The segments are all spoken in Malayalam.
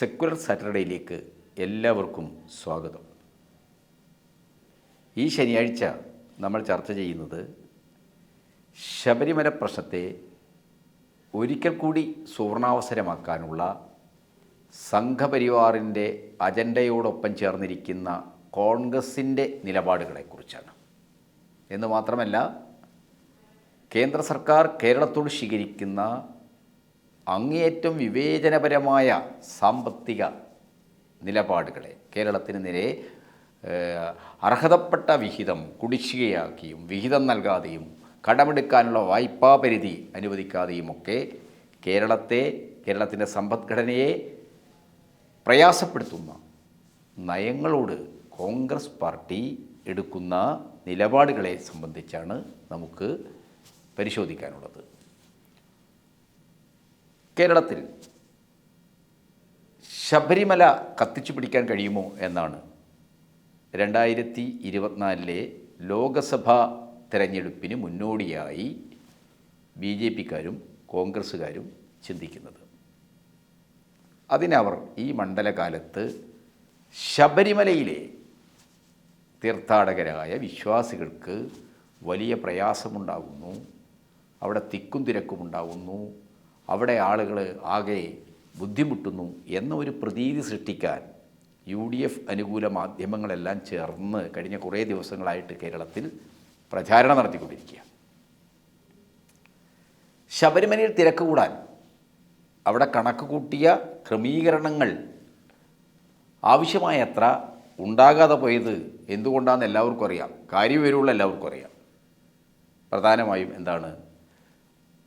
സെക്കുലർ സാറ്റർഡേയിലേക്ക് എല്ലാവർക്കും സ്വാഗതം. ഈ ശനിയാഴ്ച നമ്മൾ ചർച്ച ചെയ്യുന്നത് ശബരിമല പ്രശ്നത്തെ ഒരിക്കൽ കൂടി സുവർണാവസരമാക്കാനുള്ള സംഘപരിവാറിന്റെ അജണ്ടയോടൊപ്പം ചേർന്നിരിക്കുന്ന കോൺഗ്രസിന്റെ നിലപാടുകളെക്കുറിച്ചാണ്. എന്ന് മാത്രമല്ല കേന്ദ്ര സർക്കാർ കേരളത്തോട് സ്വീകരിക്കുന്ന അങ്ങേയറ്റം വിവേചനപരമായ സാമ്പത്തിക നിലപാടുകളെ കേരളത്തിന് നേരെ അർഹതപ്പെട്ട വിഹിതം കുടിശ്ശികയാക്കിയും വിഹിതം നൽകാതെയും കടമെടുക്കാനുള്ള വായ്പാ പരിധി അനുവദിക്കാതെയുമൊക്കെ കേരളത്തെ കേരളത്തിന്റെ സമ്പദ്ഘടനയെ പ്രയാസപ്പെടുത്തുന്ന നയങ്ങളോട് കോൺഗ്രസ് പാർട്ടി എടുക്കുന്ന നിലപാടുകളെ സംബന്ധിച്ചാണ് നമുക്ക് പരിശോധിക്കാനുള്ളത്. കേരളത്തിൽ ശബരിമല കത്തിച്ചു പിടിക്കാൻ കഴിയുമോ എന്നാണ് രണ്ടായിരത്തി ഇരുപത്തിനാലിലെ ലോകസഭാ തെരഞ്ഞെടുപ്പിന് മുന്നോടിയായി ബി ജെ പിക്കാരും കോൺഗ്രസ്സുകാരും ചിന്തിക്കുന്നത്. അതിനവർ ഈ മണ്ഡലകാലത്ത് ശബരിമലയിലെ തീർത്ഥാടകരായ വിശ്വാസികൾക്ക് വലിയ പ്രയാസമുണ്ടാകുന്നു അവിടെ തിക്കും തിരക്കും ഉണ്ടാകുന്നു അവിടെ ആളുകൾ ആകെ ബുദ്ധിമുട്ടുന്നു എന്ന ഒരു പ്രതീതി സൃഷ്ടിക്കാൻ യു ഡി എഫ് അനുകൂല മാധ്യമങ്ങളെല്ലാം ചേർന്ന് കഴിഞ്ഞ കുറേ ദിവസങ്ങളായിട്ട് കേരളത്തിൽ പ്രചാരണം നടത്തിക്കൊണ്ടിരിക്കുക ശബരിമലയിൽ തിരക്ക് കൂടാൻ അവിടെ കണക്ക് കൂട്ടിയ ക്രമീകരണങ്ങൾ ആവശ്യമായത്ര ഉണ്ടാകാതെ പോയത് എന്തുകൊണ്ടാണെന്ന് എല്ലാവർക്കും അറിയാം. കാര്യവിവരമുള്ള എല്ലാവർക്കും അറിയാം. പ്രധാനമായും എന്താണ്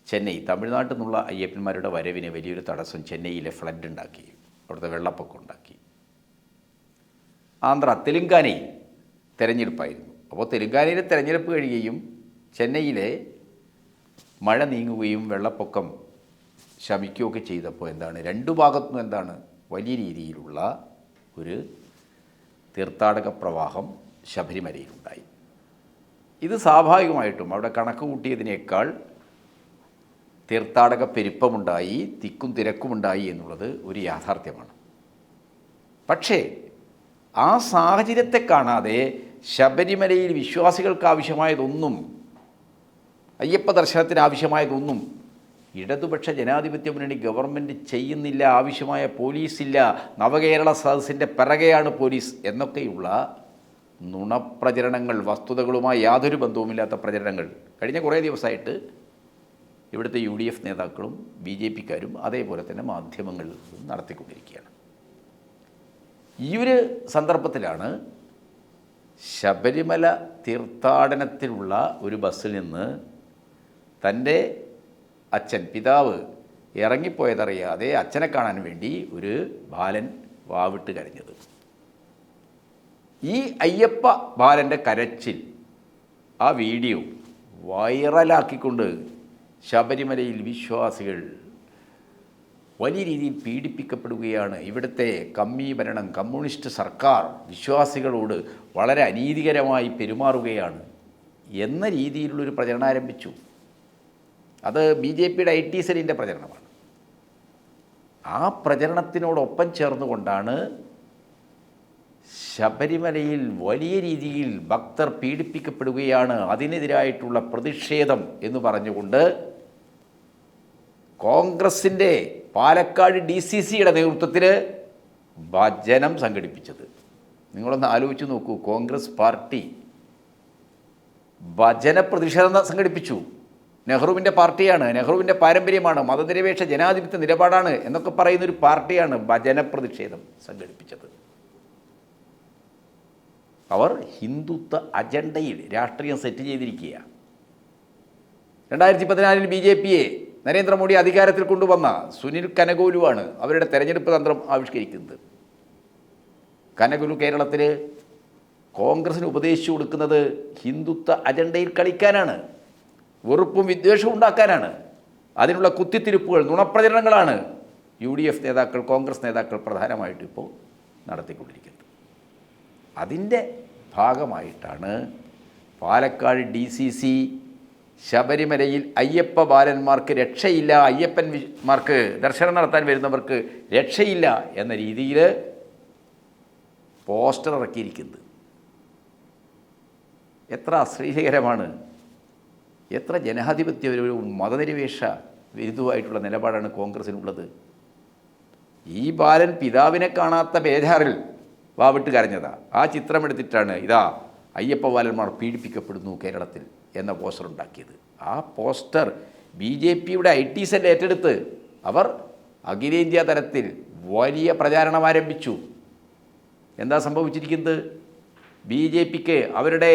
ചെന്നൈ തമിഴ്നാട്ടിൽ നിന്നുള്ള അയ്യപ്പന്മാരുടെ വരവിന് വലിയൊരു തടസ്സം ചെന്നൈയിലെ ഫ്ലഡ് ഉണ്ടാക്കി അവിടുത്തെ വെള്ളപ്പൊക്കം ഉണ്ടാക്കി. ആന്ധ്ര തെലുങ്കാനയിൽ തെരഞ്ഞെടുപ്പായിരുന്നു. അപ്പോൾ തെലുങ്കാനയിലെ തെരഞ്ഞെടുപ്പ് കഴിയുകയും ചെന്നൈയിലെ മഴ നീങ്ങുകയും വെള്ളപ്പൊക്കം ശമിക്കുകയൊക്കെ ചെയ്തപ്പോൾ എന്താണ് രണ്ടു ഭാഗത്തും എന്താണ് വലിയ രീതിയിലുള്ള ഒരു തീർത്ഥാടക പ്രവാഹം ശബരിമലയിലുണ്ടായി. ഇത് സ്വാഭാവികമായിട്ടും അവിടെ കണക്ക് കൂട്ടിയതിനേക്കാൾ തീർത്ഥാടക പെരുപ്പമുണ്ടായി തിക്കും തിരക്കുമുണ്ടായി എന്നുള്ളത് ഒരു യാഥാർത്ഥ്യമാണ്. പക്ഷേ ആ സാഹചര്യത്തെ കാണാതെ ശബരിമലയിൽ വിശ്വാസികൾക്ക് ആവശ്യമായതൊന്നും അയ്യപ്പ ദർശനത്തിന് ആവശ്യമായതൊന്നും ഇടതുപക്ഷ ജനാധിപത്യ മുന്നണി ഗവൺമെന്റ് ചെയ്യുന്നില്ല ആവശ്യമായ പോലീസില്ല നവകേരള സദസ്സിന്റെ പിറകെയാണ് പോലീസ് എന്നൊക്കെയുള്ള നുണപ്രചരണങ്ങൾ വസ്തുതകളുമായി യാതൊരു ബന്ധവുമില്ലാത്ത പ്രചരണങ്ങൾ കഴിഞ്ഞ കുറേ ദിവസമായിട്ട് ഇവിടുത്തെ യു ഡി എഫ് നേതാക്കളും ബി ജെ പിക്കാരും അതേപോലെ തന്നെ മാധ്യമങ്ങൾ നടത്തിക്കൊണ്ടിരിക്കുകയാണ്. ഈ ഒരു സന്ദർഭത്തിലാണ് ശബരിമല തീർത്ഥാടനത്തിലുള്ള ഒരു ബസ്സിൽ നിന്ന് തന്റെ അച്ഛൻ പിതാവ് ഇറങ്ങിപ്പോയതറിയാതെ അച്ഛനെ കാണാൻ വേണ്ടി ഒരു ബാലൻ വാവിട്ട് കരഞ്ഞത്. ഈ അയ്യപ്പ ബാലന്റെ കരച്ചിൽ ആ വീഡിയോ വൈറലാക്കിക്കൊണ്ട് ശബരിമലയിൽ വിശ്വാസികൾ വലിയ രീതിയിൽ പീഡിപ്പിക്കപ്പെടുകയാണ്. ഇവിടുത്തെ കമ്മി ഭരണം കമ്മ്യൂണിസ്റ്റ് സർക്കാർ വിശ്വാസികളോട് വളരെ അനീതികരമായി പെരുമാറുകയാണ് എന്ന രീതിയിലുള്ളൊരു പ്രചരണം ആരംഭിച്ചു. അത് ബി ജെ പിയുടെ ഐ ടി സെല്ലിന്റെ പ്രചരണമാണ്. ആ പ്രചരണത്തിനോടൊപ്പം ചേർന്നുകൊണ്ടാണ് ശബരിമലയിൽ വലിയ രീതിയിൽ ഭക്തർ പീഡിപ്പിക്കപ്പെടുകയാണ്. അതിനെതിരായിട്ടുള്ള പ്രതിഷേധം എന്ന് പറഞ്ഞുകൊണ്ട് കോൺഗ്രസിന്റെ പാലക്കാട് ഡി സി സിയുടെ നേതൃത്വത്തിൽ ഭജനം സംഘടിപ്പിച്ചത്. നിങ്ങളൊന്ന് ആലോചിച്ച് നോക്കൂ കോൺഗ്രസ് പാർട്ടി ഭജന പ്രതിഷേധം സംഘടിപ്പിച്ചു. നെഹ്റുവിന്റെ പാർട്ടിയാണ് നെഹ്റുവിന്റെ പാരമ്പര്യമാണ് മതനിരപേക്ഷ ജനാധിപത്യ നിലപാടാണ് എന്നൊക്കെ പറയുന്നൊരു പാർട്ടിയാണ് ഭജന പ്രതിഷേധം സംഘടിപ്പിച്ചത്. അവർ ഹിന്ദുത്വ അജണ്ടയിൽ രാഷ്ട്രീയം സെറ്റ് ചെയ്തിരിക്കുക രണ്ടായിരത്തി പതിനാലിൽ ബി ജെ പിയെ നരേന്ദ്രമോദി അധികാരത്തിൽ കൊണ്ടുവന്ന സുനിൽ കനകോലുവാണ് അവരുടെ തെരഞ്ഞെടുപ്പ് തന്ത്രം ആവിഷ്കരിക്കുന്നത്. കനകുലു കേരളത്തിൽ കോൺഗ്രസിന് ഉപദേശിച്ചു കൊടുക്കുന്നത് ഹിന്ദുത്വ അജണ്ടയിൽ കളിക്കാനാണ് വെറുപ്പും വിദ്വേഷവും ഉണ്ടാക്കാനാണ് അതിനുള്ള കുത്തിത്തിരിപ്പുകൾ നുണപ്രചരണങ്ങളാണ് യു ഡി എഫ് നേതാക്കൾ കോൺഗ്രസ് നേതാക്കൾ പ്രധാനമായിട്ടും ഇപ്പോൾ നടത്തിക്കൊണ്ടിരിക്കുന്നത്. അതിന്റെ ഭാഗമായിട്ടാണ് പാലക്കാട് ഡി സി സി ശബരിമലയിൽ അയ്യപ്പ ബാലന്മാർക്ക് രക്ഷയില്ല അയ്യപ്പന്മാർക്ക് ദർശനം നടത്താൻ വരുന്നവർക്ക് രക്ഷയില്ല എന്ന രീതിയിൽ പോസ്റ്റർ ഇറക്കിയിരിക്കുന്നത്. എത്ര അശ്രീകരമാണ് എത്ര ജനാധിപത്യ ഒരു മതനിരപേക്ഷ വിരുദ്ധമായിട്ടുള്ള നിലപാടാണ് കോൺഗ്രസിനുള്ളത്. ഈ ബാലൻ പിതാവിനെ കാണാത്ത ബേജാറിൽ വാവിട്ട് കരഞ്ഞതാ. ആ ചിത്രമെടുത്തിട്ടാണ് ഇതാ അയ്യപ്പ ബാലന്മാർ പീഡിപ്പിക്കപ്പെടുന്നു കേരളത്തിൽ. എന്ന പോസ്റ്റർ ഉണ്ടാക്കിയത്. ആ പോസ്റ്റർ ബി ജെ പിയുടെ ഐ ടി സെൽ ഏറ്റെടുത്ത് അവർ അഖിലേന്ത്യാ തലത്തിൽ വലിയ പ്രചാരണം ആരംഭിച്ചു. എന്താ സംഭവിച്ചിരിക്കുന്നത്? ബി ജെ പിക്ക് അവരുടെ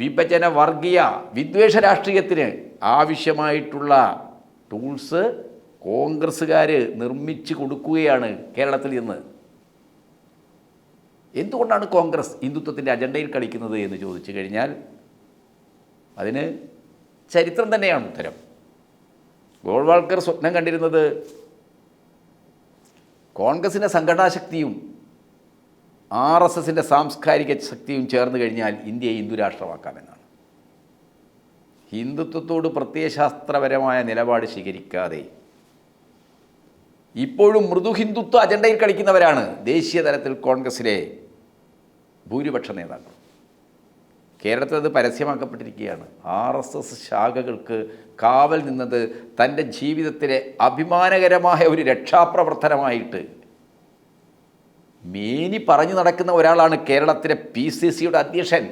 വിഭജന വർഗീയ വിദ്വേഷ രാഷ്ട്രീയത്തിന് ആവശ്യമായിട്ടുള്ള ടൂൾസ് കോൺഗ്രസ്സുകാർ നിർമ്മിച്ചു കൊടുക്കുകയാണ് കേരളത്തിൽ ഇന്ന്. എന്തുകൊണ്ടാണ് കോൺഗ്രസ് ഹിന്ദുത്വത്തിന്റെ അജണ്ടയിൽ കളിക്കുന്നത് എന്ന് ചോദിച്ചു കഴിഞ്ഞാൽ അതിന് ചരിത്രം തന്നെയാണ് ഉത്തരം. ഗോൾവാൾക്കർ സ്വപ്നം കണ്ടിരുന്നത് കോൺഗ്രസിന്റെ സംഘടനാശക്തിയും ആർ എസ് എസിന്റെ സാംസ്കാരിക ശക്തിയും ചേർന്ന് കഴിഞ്ഞാൽ ഇന്ത്യയെ ഹിന്ദു രാഷ്ട്രമാക്കാമെന്നാണ് ഹിന്ദുത്വത്തോട് പ്രത്യയശാസ്ത്രപരമായ നിലപാട് സ്വീകരിക്കാതെ ഇപ്പോഴും മൃദു ഹിന്ദുത്വ അജണ്ടയിൽ കളിക്കുന്നവരാണ് ദേശീയ തലത്തിൽ കോൺഗ്രസിലെ ഭൂരിപക്ഷ നേതാക്കൾ. കേരളത്തിൽ അത് പരസ്യമാക്കപ്പെട്ടിരിക്കുകയാണ്. ആർ എസ് എസ് ശാഖകൾക്ക് കാവൽ നിന്നത് തന്റെ ജീവിതത്തിലെ അഭിമാനകരമായ ഒരു രക്ഷാപ്രവർത്തനമായിട്ട്. മേനി പറഞ്ഞു നടക്കുന്ന ഒരാളാണ് കേരളത്തിലെ പി സി സിയുടെ അധ്യക്ഷൻ.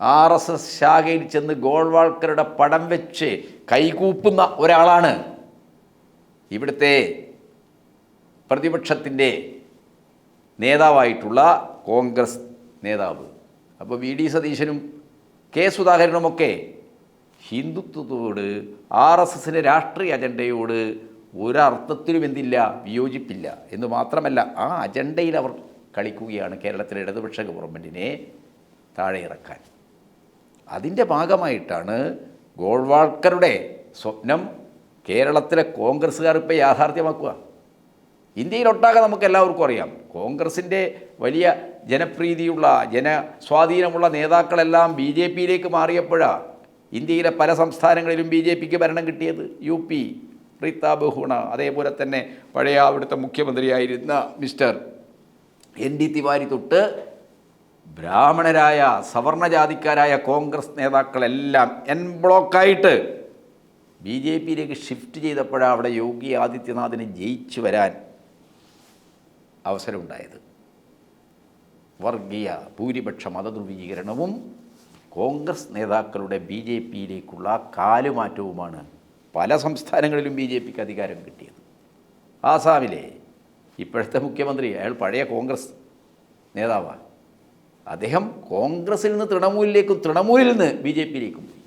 ആർ എസ് എസ് ശാഖയിൽ ചെന്ന് ഗോൾവാൾക്കറുടെ പടം വെച്ച് കൈകൂപ്പുന്ന ഒരാളാണ് ഇവിടുത്തെ പ്രതിപക്ഷത്തിന്റെ നേതാവായിട്ടുള്ള കോൺഗ്രസ് നേതാവ്. അപ്പോൾ വി ഡി സതീശനും കെ സുധാകരനുമൊക്കെ ഹിന്ദുത്വത്തോട് ആർ എസ് എസിന്റെ രാഷ്ട്രീയ അജണ്ടയോട് ഒരർത്ഥത്തിലും എന്തില്ല വിയോജിപ്പില്ല എന്ന് മാത്രമല്ല ആ അജണ്ടയിൽ അവർ കളിക്കുകയാണ് കേരളത്തിലെ ഇടതുപക്ഷ ഗവൺമെന്റിനെ താഴെ ഇറക്കാൻ അതിന്റെ ഭാഗമായിട്ടാണ് ഗോൾവാൾക്കറുടെ സ്വപ്നം കേരളത്തിലെ കോൺഗ്രസ്സുകാർ ഇപ്പോൾ യാഥാർത്ഥ്യമാക്കുക. ഇന്ത്യയിലൊട്ടാകെ നമുക്ക് എല്ലാവർക്കും അറിയാം. കോൺഗ്രസിന്റെ വലിയ ജനപ്രീതിയുള്ള ജന സ്വാധീനമുള്ള നേതാക്കളെല്ലാം ബി ജെ പിയിലേക്ക് മാറിയപ്പോഴാണ് ഇന്ത്യയിലെ പല സംസ്ഥാനങ്ങളിലും ബി ജെ പിക്ക് ഭരണം കിട്ടിയത്. യു പി റീത്ത ബഹുണ അതേപോലെ തന്നെ പഴയ അവിടുത്തെ മുഖ്യമന്ത്രിയായിരുന്ന മിസ്റ്റർ എൻ ഡി തിവാരി തൊട്ട് ബ്രാഹ്മണരായ സവർണജാതിക്കാരായ കോൺഗ്രസ് നേതാക്കളെല്ലാം എൻ ബ്ലോക്കായിട്ട് ബി ജെ പിയിലേക്ക് ഷിഫ്റ്റ് ചെയ്തപ്പോഴാണ് അവിടെ യോഗി ആദിത്യനാഥിനെ ജയിച്ചു വരാൻ അവസരമുണ്ടായത്. വർഗീയ ഭൂരിപക്ഷ മതധ്രുവീകരണവും കോൺഗ്രസ് നേതാക്കളുടെ ബി ജെ പിയിലേക്കുള്ള കാലുമാറ്റവുമാണ് പല സംസ്ഥാനങ്ങളിലും ബി ജെ പിക്ക് അധികാരം കിട്ടിയത്. ആസാമിലെ ഇപ്പോഴത്തെ മുഖ്യമന്ത്രി അയാൾ പഴയ കോൺഗ്രസ് നേതാവാണ്. അദ്ദേഹം കോൺഗ്രസിൽ നിന്ന് തൃണമൂലിലേക്കും തൃണമൂലിൽ നിന്ന് ബി ജെ പിയിലേക്കും പോയി.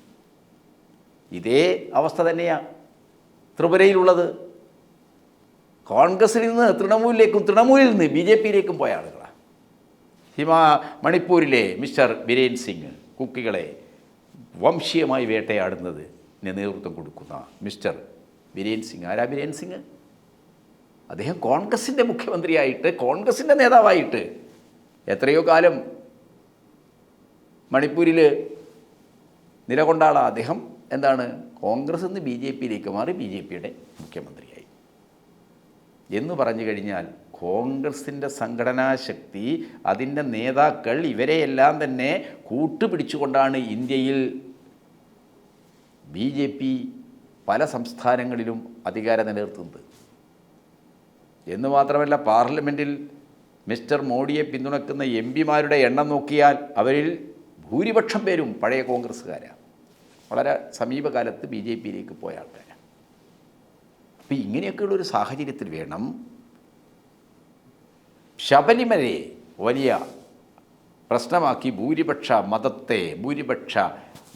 ഇതേ അവസ്ഥ തന്നെയാണ് ത്രിപുരയിലുള്ളത്. കോൺഗ്രസിൽ നിന്ന് തൃണമൂലിലേക്കും തൃണമൂലിൽ നിന്ന് ബി ജെ പിയിലേക്കും പോയ ആളുകളാണ് ഹിമാ മണിപ്പൂരിലെ മിസ്റ്റർ ബിരേൻ സിംഗ് കുക്കികളെ വംശീയമായി വേട്ടയാടുന്നത് നേതൃത്വം കൊടുക്കുന്ന മിസ്റ്റർ ബിരേൻ സിംഗ്. ആരാ ബിരേൻ സിംഗ്? അദ്ദേഹം കോൺഗ്രസിന്റെ മുഖ്യമന്ത്രിയായിട്ട് കോൺഗ്രസിന്റെ നേതാവായിട്ട് എത്രയോ കാലം മണിപ്പൂരിൽ നിലകൊണ്ട ആളാണ് അദ്ദേഹം എന്താണ്? കോൺഗ്രസ് നിന്ന് ബി ജെ പിയിലേക്ക് മാറി ബി ജെ പിയുടെ മുഖ്യമന്ത്രിയായി എന്ന് പറഞ്ഞു കഴിഞ്ഞാൽ കോൺഗ്രസിന്റെ സംഘടനാശക്തി അതിന്റെ നേതാക്കൾ ഇവരെയെല്ലാം തന്നെ കൂട്ടുപിടിച്ചുകൊണ്ടാണ് ഇന്ത്യയിൽ ബി ജെ പി പല സംസ്ഥാനങ്ങളിലും അധികാരം നിലനിർത്തുന്നത്. എന്ന് മാത്രമല്ല പാർലമെന്റിൽ മിസ്റ്റർ മോഡിയെ പിന്തുണക്കുന്ന എം പിമാരുടെ എണ്ണം നോക്കിയാൽ അവരിൽ ഭൂരിപക്ഷം പേരും പഴയ കോൺഗ്രസ്സുകാരാണ്. വളരെ സമീപകാലത്ത് ബി ജെ പിയിലേക്ക് പോയ ആൾക്കാരാണ് അപ്പോൾ ഇങ്ങനെയൊക്കെയുള്ളൊരു സാഹചര്യത്തിൽ വേണം ശബരിമലയെ വലിയ പ്രശ്നമാക്കി ഭൂരിപക്ഷ മതത്തെ ഭൂരിപക്ഷ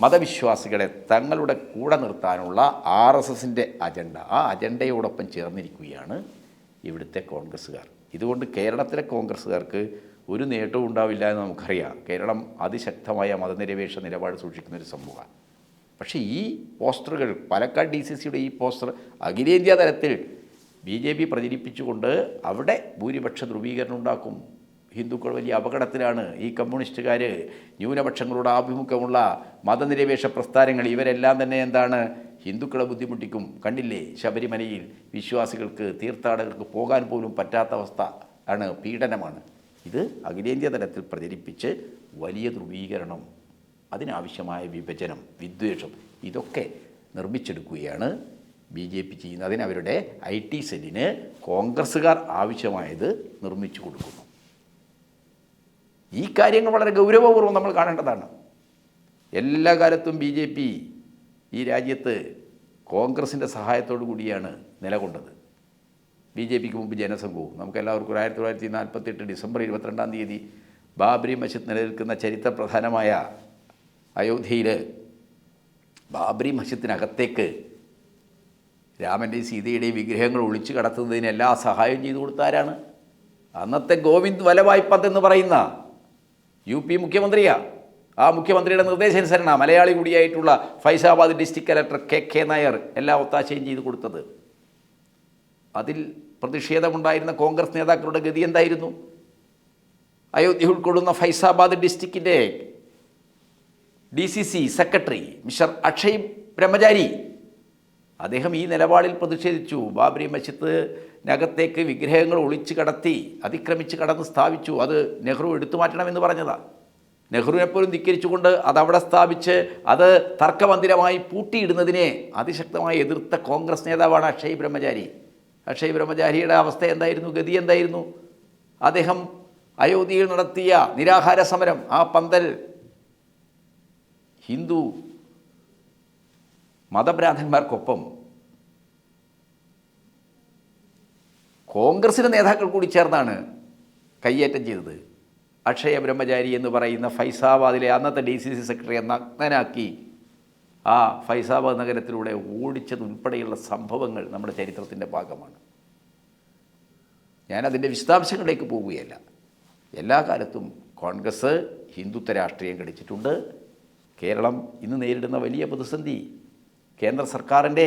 മതവിശ്വാസികളെ തങ്ങളുടെ കൂടെ നിർത്താനുള്ള ആർ എസ് എസിന്റെ അജണ്ട. ആ അജണ്ടയോടൊപ്പം ചേർന്നിരിക്കുകയാണ് ഇവിടുത്തെ കോൺഗ്രസ്സുകാർ. ഇതുകൊണ്ട് കേരളത്തിലെ കോൺഗ്രസ്സുകാർക്ക് ഒരു നേട്ടവും ഉണ്ടാവില്ല എന്ന് നമുക്കറിയാം. കേരളം അതിശക്തമായ മതനിരപേക്ഷ നിലപാട് സൂക്ഷിക്കുന്ന ഒരു സമൂഹമാണ്. പക്ഷേ ഈ പോസ്റ്ററുകൾ പാലക്കാട് ഡി സി സിയുടെ ഈ പോസ്റ്റർ അഖിലേന്ത്യാ തലത്തിൽ ബി ജെ പി പ്രചരിപ്പിച്ചുകൊണ്ട് അവിടെ ഭൂരിപക്ഷ ധ്രുവീകരണം ഉണ്ടാക്കും. ഹിന്ദുക്കൾ വലിയ അപകടത്തിലാണ്. ഈ കമ്മ്യൂണിസ്റ്റുകാർ ന്യൂനപക്ഷങ്ങളോട് ആഭിമുഖ്യമുള്ള മതനിരപേക്ഷ പ്രസ്ഥാനങ്ങൾ ഇവരെല്ലാം തന്നെ എന്താണ് ഹിന്ദുക്കളെ ബുദ്ധിമുട്ടിക്കും. കണ്ടില്ലേ? ശബരിമലയിൽ വിശ്വാസികൾക്ക് തീർത്ഥാടകർക്ക് പോകാൻ പോലും പറ്റാത്ത അവസ്ഥ ആണ് പീഡനമാണ്. ഇത് അഖിലേന്ത്യാ തലത്തിൽ പ്രചരിപ്പിച്ച് വലിയ ധ്രുവീകരണം അതിനാവശ്യമായ വിഭജനം വിദ്വേഷം ഇതൊക്കെ നിർമ്മിച്ചെടുക്കുകയാണ് ബി ജെ പി ചെയ്യുന്നത്. അതിനവരുടെ ഐ ടി സെല്ലിന് കോൺഗ്രസ്സുകാർ ആവശ്യമായത് നിർമ്മിച്ചു കൊടുക്കുന്നു. ഈ കാര്യങ്ങൾ വളരെ ഗൗരവപൂർവം നമ്മൾ കാണേണ്ടതാണ്. എല്ലാ കാലത്തും ബി ജെ പി ഈ രാജ്യത്ത് കോൺഗ്രസിന്റെ സഹായത്തോടു കൂടിയാണ് നിലകൊണ്ടത്. ബി ജെ പിക്ക് മുമ്പ് ജനസംഘവും. നമുക്ക് എല്ലാവർക്കും ഒരു ആയിരത്തി തൊള്ളായിരത്തി നാൽപ്പത്തെട്ട് ഡിസംബർ ഇരുപത്തിരണ്ടാം തീയതി ബാബരി മസ്ജിദ് നിലനിൽക്കുന്ന ചരിത്രപ്രധാനമായ അയോധ്യയിൽ ബാബരി മസ്ജിദിനകത്തേക്ക് രാമന്റെയും സീതയുടെയും വിഗ്രഹങ്ങൾ ഒളിച്ചു കടത്തുന്നതിന് എല്ലാ സഹായം ചെയ്തു കൊടുത്താരാണ് അന്നത്തെ ഗോവിന്ദ് വലവായ് പന്ത് എന്ന് പറയുന്ന യു പി മുഖ്യമന്ത്രിയാ. ആ മുഖ്യമന്ത്രിയുടെ നിർദ്ദേശാനുസരണ Malayali കൂടിയായിട്ടുള്ള Faizabad district collector K K Nair എല്ലാ ഒത്താശയും ചെയ്തു കൊടുത്തത്. അതിൽ പ്രതിഷേധമുണ്ടായിരുന്ന കോൺഗ്രസ് നേതാക്കളുടെ ഗതി എന്തായിരുന്നു? അയോധ്യ ഉൾക്കൊള്ളുന്ന Faizabad ഡിസ്ട്രിക്റ്റിന്റെ D C C secretary mister Akshay Brahmachari. അദ്ദേഹം ഈ നിലപാടിൽ പ്രതിഷേധിച്ചു. ബാബരി മസ്ജിദിനകത്തേക്ക് വിഗ്രഹങ്ങൾ ഒളിച്ചു കടത്തി അതിക്രമിച്ച് കടന്ന് സ്ഥാപിച്ചു. അത് നെഹ്റു എടുത്തു മാറ്റണമെന്ന് പറഞ്ഞതാണ് നെഹ്റുവിനെപ്പോലും ധിക്കരിച്ചുകൊണ്ട് അതവിടെ സ്ഥാപിച്ച് അത് തർക്കമന്ദിരമായി പൂട്ടിയിടുന്നതിനെ അതിശക്തമായി എതിർത്ത കോൺഗ്രസ് നേതാവാണ് അക്ഷയ് ബ്രഹ്മചാരി. അക്ഷയ് ബ്രഹ്മചാരിയുടെ അവസ്ഥ എന്തായിരുന്നു? ഗതി എന്തായിരുന്നു? അദ്ദേഹം അയോധ്യയിൽ നടത്തിയ നിരാഹാര സമരം ആ പന്തൽ ഹിന്ദു മതഭ്രാന്തന്മാർക്കൊപ്പം കോൺഗ്രസിന്റെ നേതാക്കൾ കൂടി ചേർന്നാണ് കയ്യേറ്റം ചെയ്തത്. അക്ഷയ ബ്രഹ്മചാരി എന്ന് പറയുന്ന ഫൈസാബാദിലെ അന്നത്തെ ഡി സി സി സെക്രട്ടറിയെ നഗ്നനാക്കി ആ ഫൈസാബാദ് നഗരത്തിലൂടെ ഓടിച്ചതുൾപ്പെടെയുള്ള സംഭവങ്ങൾ നമ്മുടെ ചരിത്രത്തിന്റെ ഭാഗമാണ്. ഞാനതിന്റെ വിശദാംശങ്ങളിലേക്ക് പോവുകയല്ല. എല്ലാ കാലത്തും കോൺഗ്രസ് ഹിന്ദുത്വ രാഷ്ട്രീയം കളിച്ചിട്ടുണ്ട് കേരളം ഇന്ന് നേരിടുന്ന വലിയ പ്രതിസന്ധി കേന്ദ്ര സർക്കാരിന്റെ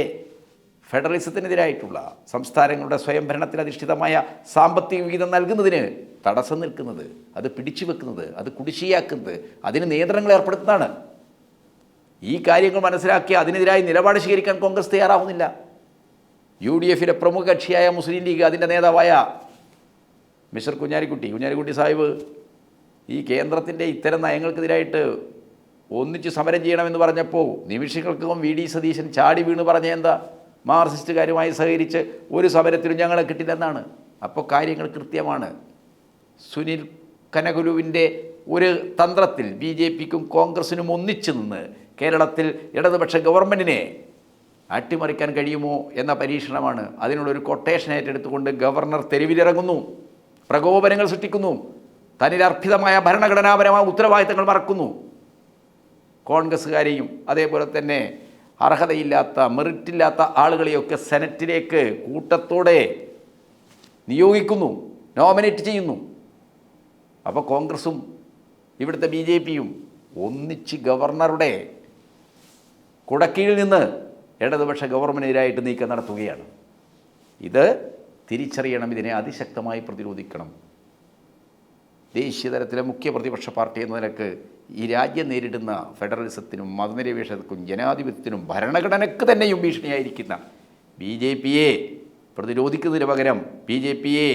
ഫെഡറലിസത്തിനെതിരായിട്ടുള്ള സംസ്ഥാനങ്ങളുടെ സ്വയംഭരണത്തിൽ അധിഷ്ഠിതമായ സാമ്പത്തിക വിഹിതം നൽകുന്നതിന് തടസ്സം നിൽക്കുന്നത് അത് പിടിച്ചു വെക്കുന്നത് അത് കുടിശ്ശിയാക്കുന്നത് അതിന് നിയന്ത്രണങ്ങൾ ഏർപ്പെടുത്തുന്നതാണ്. ഈ കാര്യങ്ങൾ മനസ്സിലാക്കി അതിനെതിരായി നിലപാട് സ്വീകരിക്കാൻ കോൺഗ്രസ് തയ്യാറാവുന്നില്ല. യു ഡി എഫിലെ പ്രമുഖ കക്ഷിയായ മുസ്ലിം ലീഗ് അതിന്റെ നേതാവായ മിസ്റ്റർ കുഞ്ഞാലിക്കുട്ടി കുഞ്ഞാലിക്കുട്ടി സാഹിബ് ഈ കേന്ദ്രത്തിന്റെ ഇത്തരം നയങ്ങൾക്കെതിരായിട്ട് ഒന്നിച്ച് സമരം ചെയ്യണമെന്ന് പറഞ്ഞപ്പോൾ നിമിഷങ്ങൾക്കും വി ഡി സതീശൻ ചാടി വീണ് പറഞ്ഞ എന്താ? മാർസിസ്റ്റുകാരുമായി സഹകരിച്ച് ഒരു സമരത്തിലും ഞങ്ങളെ കിട്ടില്ലെന്നാണ്. അപ്പോൾ കാര്യങ്ങൾ കൃത്യമാണ്. സുനിൽ കനകുലുവിന്റെ ഒരു തന്ത്രത്തിൽ ബി ജെ പിക്കും കോൺഗ്രസിനും ഒന്നിച്ചു നിന്ന് കേരളത്തിൽ ഇടതുപക്ഷ ഗവൺമെന്റിനെ അട്ടിമറിക്കാൻ കഴിയുമോ എന്ന പരീക്ഷണമാണ്. അതിനുള്ളൊരു കൊട്ടേഷൻ ഏറ്റെടുത്തുകൊണ്ട് ഗവർണർ തെരുവിലിറങ്ങുന്നു. പ്രകോപനങ്ങൾ സൃഷ്ടിക്കുന്നു. തന്നിലർപ്പിതമായ ഭരണഘടനാപരമായ ഉത്തരവാദിത്തങ്ങൾ മറക്കുന്നു. കോൺഗ്രസ്സുകാരെയും അതേപോലെ തന്നെ അർഹതയില്ലാത്ത മെറിറ്റില്ലാത്ത ആളുകളെയൊക്കെ സെനറ്റിലേക്ക് കൂട്ടത്തോടെ നിയോഗിക്കുന്നു നോമിനേറ്റ് ചെയ്യുന്നു. അപ്പോൾ കോൺഗ്രസും ഇവിടുത്തെ ബി ജെ പിയും ഒന്നിച്ച് ഗവർണറുടെ കുടക്കീഴിൽ നിന്ന് ഇടതുപക്ഷ ഗവൺമെന്റിനെതിരായിട്ട് നീക്കം നടത്തുകയാണ്. ഇത് തിരിച്ചറിയണം ഇതിനെ അതിശക്തമായി പ്രതിരോധിക്കണം. ദേശീയ തലത്തിലെ മുഖ്യ പ്രതിപക്ഷ പാർട്ടി എന്ന നിലയ്ക്ക് ഈ രാജ്യം നേരിടുന്ന ഫെഡറലിസത്തിനും മതനിരപേക്ഷതക്കും ജനാധിപത്യത്തിനും ഭരണഘടനയ്ക്ക് തന്നെയും ഭീഷണിയായിരിക്കുന്ന ബി ജെ പിയെ പ്രതിരോധിക്കുന്നതിന് പകരം ബി ജെ പിയെ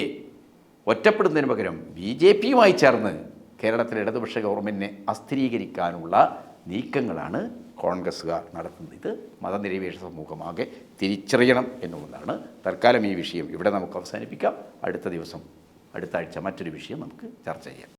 ഒറ്റപ്പെടുന്നതിന് പകരം ബി ജെ പിയുമായി ചേർന്ന് കേരളത്തിലെ ഇടതുപക്ഷ ഗവൺമെന്റിനെ അസ്ഥിരീകരിക്കാനുള്ള നീക്കങ്ങളാണ് കോൺഗ്രസ്സുകാർ നടത്തുന്നത്. ഇത് മതനിരപേക്ഷ സമൂഹമാകെ തിരിച്ചറിയണം എന്നുള്ളതാണ്. തൽക്കാലം ഈ വിഷയം ഇവിടെ നമുക്ക് അവസാനിപ്പിക്കാം. അടുത്ത ദിവസം അടുത്ത ആഴ്ച മറ്റൊരു വിഷയം നമുക്ക് ചർച്ച ചെയ്യാം.